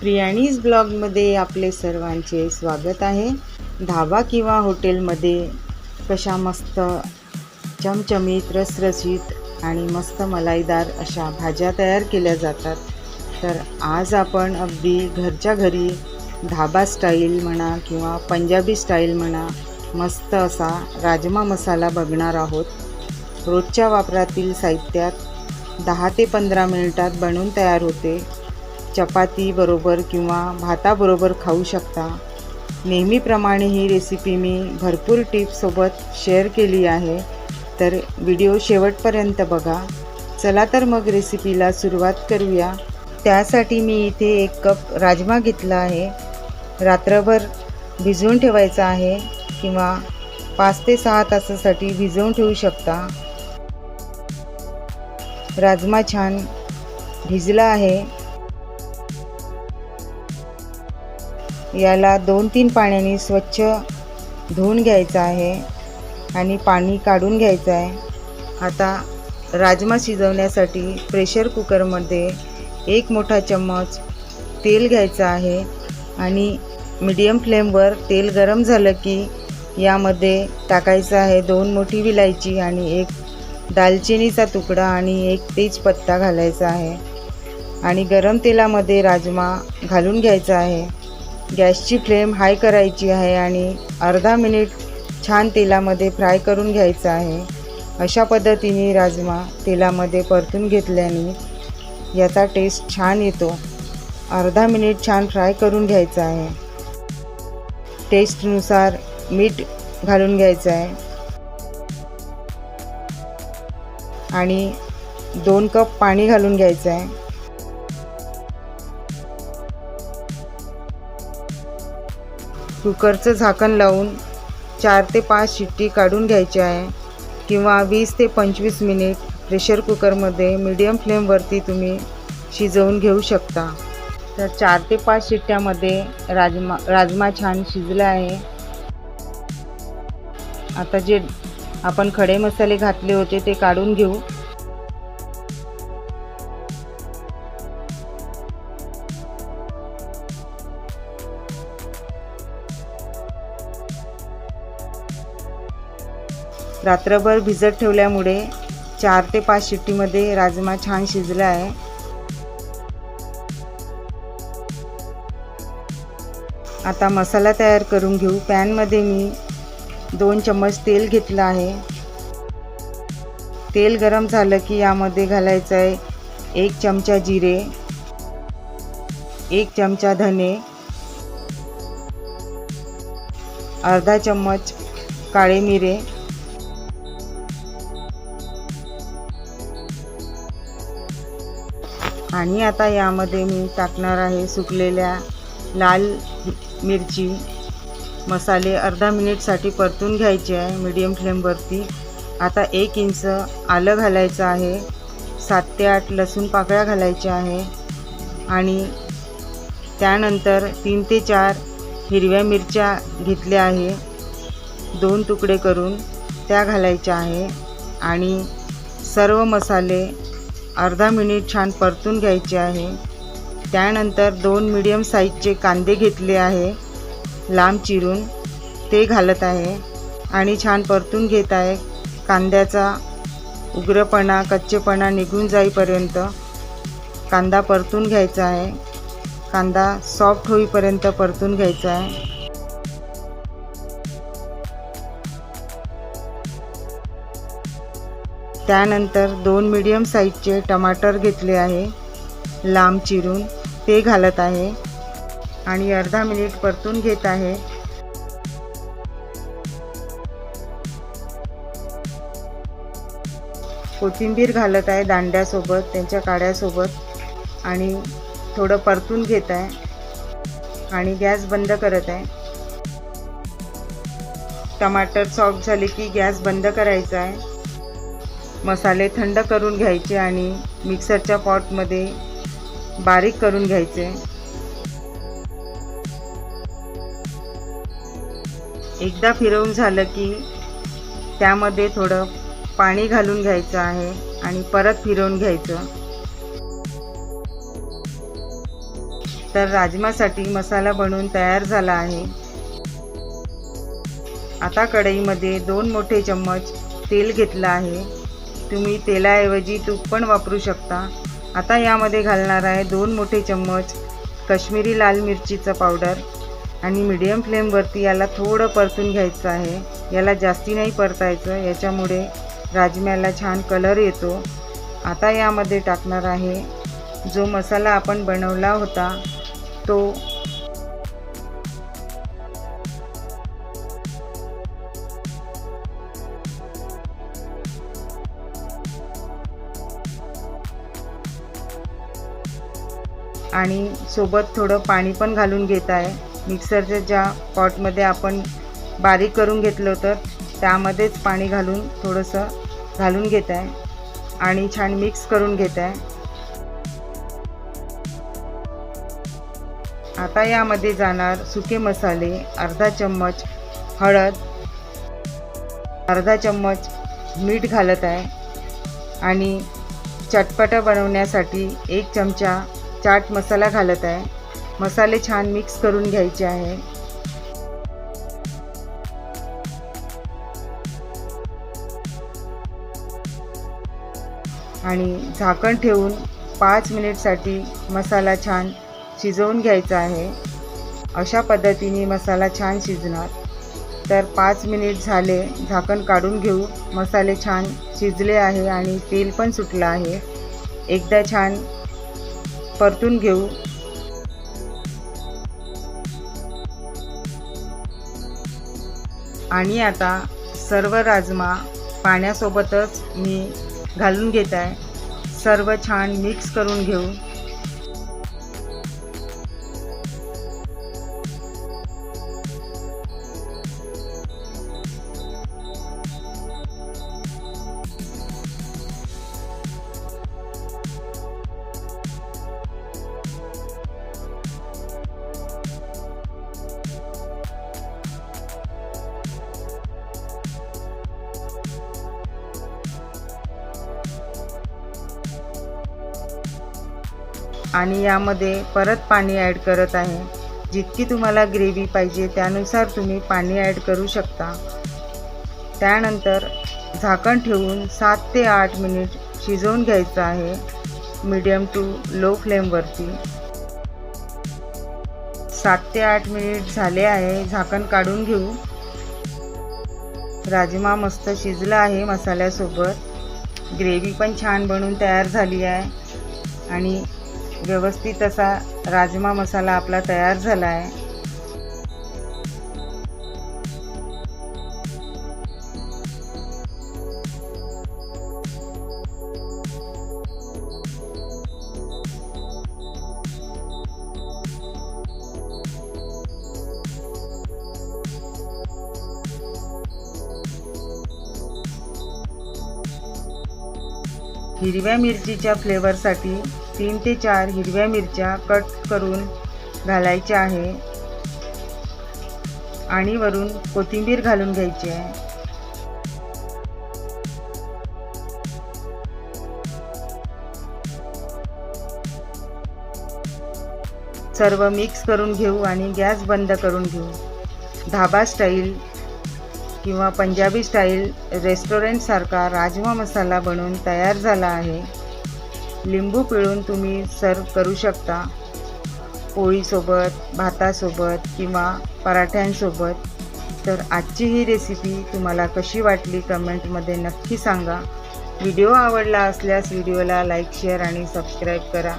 प्रियाणीज ब्लॉगमध्ये आपले सर्वांचे स्वागत आहे. धाबा किंवा हॉटेलमध्ये कशा मस्त चमचमीत रसरसीत आणि मस्त मलाईदार अशा भाज्या तयार केल्या जातात. तर आज आपण अगदी घरच्या घरी धाबा स्टाईल म्हणा किंवा पंजाबी स्टाईल म्हणा मस्त असा राजमा मसाला बघणार आहोत. रोजच्या वापरातील साहित्यात दहा ते पंधरा मिनिटात बनवून तयार होते. चपातीबरोबर किंवा भाताबरोबर खाऊ शकता. नेहमीप्रमाणे ही रेसिपी मी भरपूर टिप्ससोबत शेअर केली आहे. तर व्हिडिओ शेवटपर्यंत बघा. चला तर मग रेसिपीला सुरुवात करूया. त्यासाठी मी इथे एक कप राजमा घेतला आहे. रात्रभर भिजवून ठेवायचा आहे किंवा पाच ते सहा तासासाठी भिजवून ठेवू शकता. राजमा छान भिजला आहे. याला दोन तीन पाण्याने स्वच्छ धुवून घ्यायचं आहे आणि पाणी काढून घ्यायचं आहे. आता राजमा शिजवण्यासाठी प्रेशर कुकरमध्ये एक मोठा चम्मच तेल घ्यायचं आहे आणि मीडियम फ्लेमवर तेल गरम झालं की यामध्ये टाकायचं आहे दोन मोठी विलायची आणि एक दालचिनीचा तुकडा आणि एक तेजपत्ता घालायचा आहे. आणि गरम तेलामध्ये राजमा घालून घ्यायचा आहे. गॅसची फ्लेम हाय करायची आहे आणि अर्धा मिनिट छान तेलामध्ये फ्राय करून घ्यायचं आहे. अशा पद्धतीने राजमा तेलामध्ये परतून घेतल्याने याचा टेस्ट छान येतो. अर्धा मिनिट छान फ्राय करून घ्यायचा आहे. टेस्टनुसार मीठ घालून घ्यायचं आहे. आणि दोन कप पाणी घालून घ्यायचं आहे. कुकरचं झाकण लावून चार ते पाच शिट्टी काढून घ्यायची आहे. किंवा वीस ते पंचवीस मिनिट प्रेशर कुकरमध्ये मीडियम फ्लेमवरती तुम्ही शिजवून घेऊ शकता. तर चार ते पाच शिट्ट्यामध्ये राजमा राजमा छान शिजला आहे. आता जे आपण खडे मसाले घातले होते ते काढून घेऊ. रात्रभर भिजत ठेवल्यामुळे चार ते पाच शिट्टीमध्ये राजमा छान शिजला आहे. आता मसाला तयार करून घेऊ. पॅनमध्ये मी दोन चम्मच तेल घेतलं आहे. तेल गरम झालं की यामध्ये घालायचं आहे एक चमचा जिरे एक चमचा धने अर्धा चम्मच काळे मिरे आणि आता यामध्ये मी टाकणार आहे सुकलेल्या लाल मिरची. मसाले अर्धा मिनिटसाठी परतून घ्यायचे आहे मीडियम फ्लेमवरती आता एक इंच आलं घालायचं आहे. सात ते आठ लसूण पाकळ्या घालायच्या आहे. आणि त्यानंतर तीन ते चार हिरव्या मिरच्या घेतल्या आहे. दोन तुकडे करून त्या घालायच्या आहे. आणि सर्व मसाले अर्धा मिनिट छान परतून घ्यायचे आहे. त्यानंतर दोन मीडियम साईजचे कांदे घेतले आहे. लांब चिरून ते घालत आहे आणि छान परतून घेत आहे. कांद्याचा उग्रपणा कच्चेपणा निघून जाईपर्यंत कांदा परतून घ्यायचा आहे. कांदा सॉफ्ट होईपर्यंत परतून घ्यायचा आहे. त्यानंतर दोन मीडियम साईजचे टमाटर घेतले आहे. लांब चिरून ते घालत आहे. आणि अर्धा मिनिट परतून घेत आहे. कोथिंबीर घालत आहे दांड्यासोबत त्यांच्या काड्यासोबत. आणि थोडं परतून घेत आहे. आणि गॅस बंद करत आहे. टमाटर सॉफ्ट झाले की गॅस बंद करायचा आहे. मसाले थंड करून घ्यायचे आणि मिक्सरच्या पॉटमध्ये बारीक करून घ्यायचे. एकदा फिरवून झालं की त्यामध्ये थोडं पाणी घालून घ्यायचं आहे आणि परत फिरवून घ्यायचं. तर राजमासाठी मसाला बनवून तयार झाला आहे. आता कढईमध्ये दोन मोठे चम्मच तेल घेतलं आहे. तुम्ही तेलाऐवजी तूप पण वापरू शकता. आता यामध्ये घालणार आहे दोन मोठे चम्मच कश्मीरी लाल मिरचीचं पावडर आणि मीडियम फ्लेमवरती याला थोडं परतून घ्यायचं आहे. याला जास्ती नाही परतायचं याच्यामुळे राजम्याला छान कलर येतो. आता यामध्ये टाकणार आहे जो मसाला आपण बनवला होता तो आणि सोबत थोडं पाणी पण घालून घेत आहे. मिक्सरच्या ज्या पॉटमध्ये आपण बारीक करून घेतलं होतं त्यामध्येच पाणी घालून थोडंसं घालून घेत आहे आणि छान मिक्स करून घेत आहे. आता यामध्ये जाणार सुके मसाले अर्धा चम्मच हळद अर्धा चम्मच मीठ घालत आहे आणि चटपटं बनवण्यासाठी एक चमचा चाट मसाला घालत आहे. मसाले छान मिक्स करून घ्यायचे आहे. आणि झाकण ठेवून पाच मिनिटसाठी मसाला छान शिजवून घ्यायचा आहे. अशा पद्धतीने मसाला छान शिजणार. तर पाच मिनिट झाले झाकण काढून घेऊ. मसाले छान शिजले आहे आणि तेल पण सुटलं आहे. एकदा छान परतून घेऊ. आणि आता सर्व राजमा पाण्यासोबतच मी घालून घेत आहे. सर्व छान मिक्स करून घेऊ. आणि यामध्ये परत पाणी ॲड करत आहे. जितकी तुम्हाला ग्रेव्ही पाहिजे त्यानुसार तुम्ही पाणी ॲड करू शकता. त्यानंतर झाकण ठेवून सात ते आठ मिनिट शिजवून घ्यायचं आहे मीडियम टू लो फ्लेमवरती सात ते आठ मिनिट झाले आहे झाकण काढून घेऊ. राजमा मस्त शिजला आहे मसाल्यासोबत. ग्रेव्ही पण छान बनून तयार झाली आहे. आणि व्यवस्थित असा राजमा मसाला आपला तयार झाला आहे हिरव्या मिरचीच्या फ्लेवरसाठी तीन ते चार हिरव्या मिरच्या कट करून घालायच्या आहे. आणि वरून कोथिंबीर घालून घ्यायची आहे. सर्व मिक्स करून घेऊ आणि गॅस बंद करून घेऊ. धाबा स्टाईल किंवा पंजाबी स्टाईल रेस्टॉरंटसारखा राजमा मसाला बनवून तयार झाला आहे. लिंबू पिळून तुम्ही सर्व करू शकता. पोळीसोबत भातासोबत किंवा पराठ्यांसोबत. तर आजची ही रेसिपी तुम्हाला कशी वाटली कमेंटमध्ये नक्की सांगा. व्हिडिओ आवडला असल्यास व्हिडिओला लाईक शेअर आणि सबस्क्राईब करा.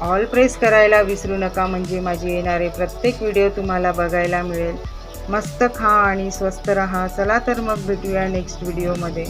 ऑल प्रेस करायला विसरू नका म्हणजे माझे येणारे प्रत्येक व्हिडिओ तुम्हाला बघायला मिळेल. मस्त खा आणि स्वस्त रहा. चला तर मग भेटूया नेक्स्ट व्हिडिओमध्ये